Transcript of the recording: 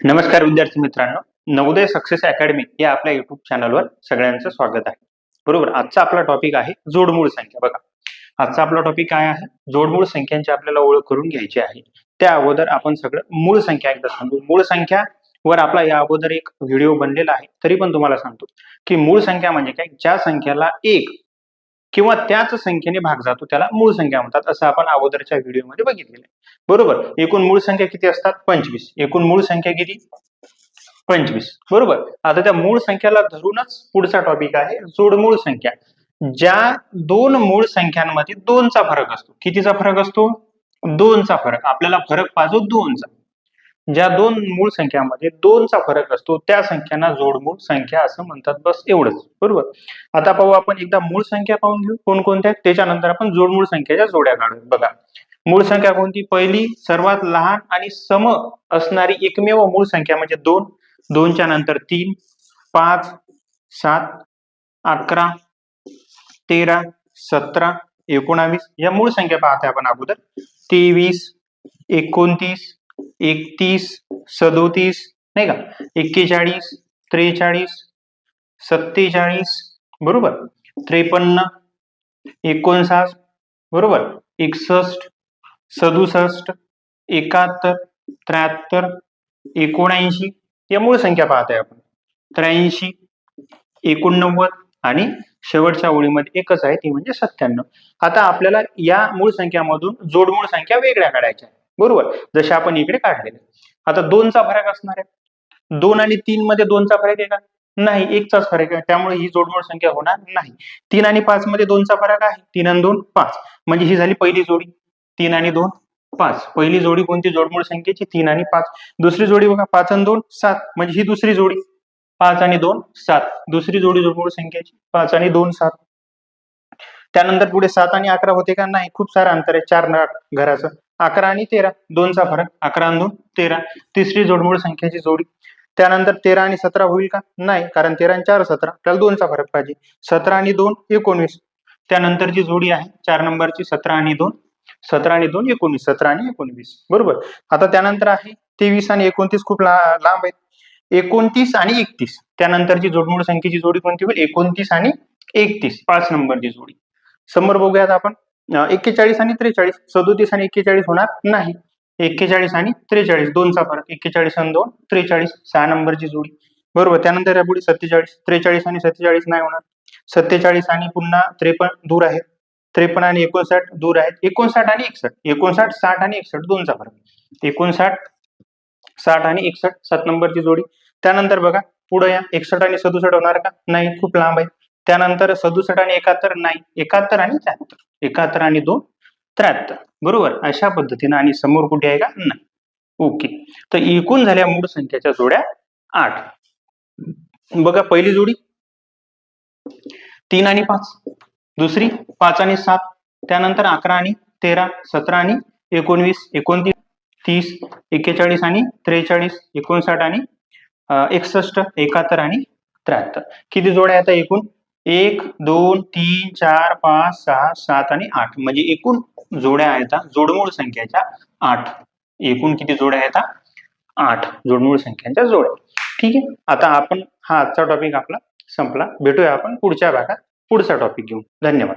नमस्कार विद्यार्थी मित्रांनो. नवोदय सक्सेस अकॅडमी या आपल्या युट्यूब चॅनलवर सगळ्यांचं स्वागत आहे. बरोबर आजचा आपला टॉपिक आहे जोडमूळ संख्या. बघा आजचा आपला टॉपिक काय आहे? जोडमूळ संख्यांची आपल्याला ओळख करून घ्यायची आहे. त्या अगोदर आपण सगळं मूळ संख्या एकदा सांगू. मूळ संख्या वर आपला या अगोदर एक व्हिडिओ बनलेला आहे तरी पण तुम्हाला सांगतो की मूळ संख्या म्हणजे काय? ज्या संख्याला एक किंवा त्याच संख्येने भाग जातो त्याला मूळ संख्या म्हणतात असं आपण अगोदरच्या व्हिडिओमध्ये बघितलेलं आहे. बरोबर? एकूण मूळ संख्या किती असतात? पंचवीस. एकूण मूळ संख्या किती? पंचवीस. बरोबर? आता त्या मूळ संख्याला धरूनच पुढचा टॉपिक आहे जोडमूळ संख्या. ज्या दोन मूळ संख्यांमध्ये दोनचा फरक असतो. कितीचा फरक असतो? दोनचा फरक. आपल्याला फरक पाहिजे दोनचा. ज्या दोन मूळ संख्यामध्ये दोनचा फरक असतो त्या संख्यांना जोडमूळ संख्या असं म्हणतात. बस एवढंच. बरोबर? आता पाहू आपण एकदा मूळ संख्या पाहून घेऊ. कोणकोणत्या? त्याच्यानंतर आपण जोडमूळ संख्येच्या जोड्या काढू बघा. मूळ संख्या कोणती? पहिली सर्वात लहान आणि सम असणारी एकमेव मूळ संख्या म्हणजे दोन. दोनच्या नंतर तीन पाच सात अकरा तेरा सतरा एकोणावीस. या मूळ संख्या पाहते आपण अगोदर. तेवीस एकोणतीस एकतीस सदोतीस नाही का? एक्केचाळीस त्रेचाळीस सत्तेचाळीस बरोबर? त्रेपन्न एकोणसाठ बरोबर? एकसष्ट सदुसष्ट एकाहत्तर त्र्याहत्तर एकोणऐंशी या मूळ संख्या पाहत आहे आपण. त्र्याऐंशी एकोणनव्वद आणि शेवटच्या ओळीमध्ये एकच आहे ती म्हणजे सत्त्याण्णव. आता आपल्याला या मूळ संख्यामधून जोडमूळ संख्या वेगळ्या काढायच्या बरोबर? जसे आपण इकडे काढलेले आता दोनचा फरक असणार आहे. दोन आणि तीन मध्ये दोनचा फरक आहे का? नाही एकचाच फरक आहे. त्यामुळे ही जोडमोड संख्या होणार नाही. तीन आणि पाच मध्ये दोनचा फरक आहे. तीन आणि दोन पाच. म्हणजे ही झाली पहिली जोडी. तीन आणि दोन पाच. पहिली जोडी कोणती? जोडमोड संख्येची तीन आणि पाच. दुसरी जोडी बघा पाच आणि दोन सात. म्हणजे ही दुसरी जोडी. पाच आणि दोन सात. दुसरी जोडी जोडमोड संख्येची पाच आणि दोन सात. त्यानंतर पुढे सात आणि अकरा होते का? नाही. खूप सारं अंतर आहे. चार घराचं. अकरा आणि तेरा. दोनचा फरक. अकरा आणि दोन तेरा. तिसरी जोडमूळ संख्येची जोडी. त्यानंतर तेरा आणि सतरा होईल का? नाही कारण तेरा आणि चार सतरा. आपल्याला दोनचा फरक पाहिजे. सतरा आणि दोन एकोणवीस. त्यानंतरची जोडी आहे. चार नंबरची सतरा आणि दोन. सतरा आणि दोन एकोणीस सतरा आणि एकोणवीस. बरोबर? आता त्यानंतर आहे तेवीस आणि एकोणतीस खूप ला- लांब आहेत. एकोणतीस आणि एकतीस. त्यानंतरची जोडमूळ संख्येची जोडी कोणती होईल? एकोणतीस आणि एकतीस. पाच नंबरची जोडी. समोर बघूयात आपण. एक्केचाळीस आणि त्रेचाळीस. सदोतीस आणि एक्केचाळीस होणार नाही. एक्केचाळीस आणि त्रेचाळीस दोनचा फरक. एक्केचाळीस आणि दोन त्रेचाळीस सहा नंबरची जोडी. बरोबर त्यानंतर या पुढे सत्तेचाळीस. त्रेचाळीस आणि सत्तेचाळीस नाही होणार. सत्तेचाळीस आणि पुन्हा त्रेपन्न दूर आहेत. त्रेपन्न आणि एकोणसाठ दूर आहेत. एकोणसाठ आणि एकसष्ट. एकोणसाठ साठ आणि एकसष्ट दोनचा फरक. एकोणसाठ साठ आणि एकसष्ट सात नंबरची जोडी. त्यानंतर बघा पुढे या. एकसठ आणि सदुसठ होणार का? नाही खूप लांब आहे. त्यानंतर सदुसष्ट आणि एकाहत्तर नाही एकाहत्तर आणि त्र्याहत्तर. एकाहत्तर आणि दोन त्र्याहत्तर. बरोबर? अशा पद्धतीनं आणि समोर कुठे आहे का? नाही. ओके. तर एकूण झाल्या मूळ संख्याच्या जोड्या आठ. बघा पहिली जोडी. तीन आणि पाच. दुसरी पाच आणि सात. त्यानंतर अकरा आणि तेरा सतरा आणि एकोणवीस एकोणतीस तीस एक्केचाळीस आणि त्रेचाळीस एकोणसाठ आणि एकसष्ट एकाहत्तर आणि त्र्याहत्तर. किती जोड्या आहेत आता एकूण? एक दोन तीन चार पाच सहा सात आणि आठ. म्हणजे एकूण जोड्या आहेत जोडमूळ संख्याच्या आठ. एकूण किती जोड्या आहेत आठ जोडमूळ संख्यांच्या जोड्या. ठीक आहे? आता आपण हा आजचा टॉपिक आपला संपला. भेटूया आपण पुढच्या भागात. पुढचा टॉपिक घेऊन. धन्यवाद.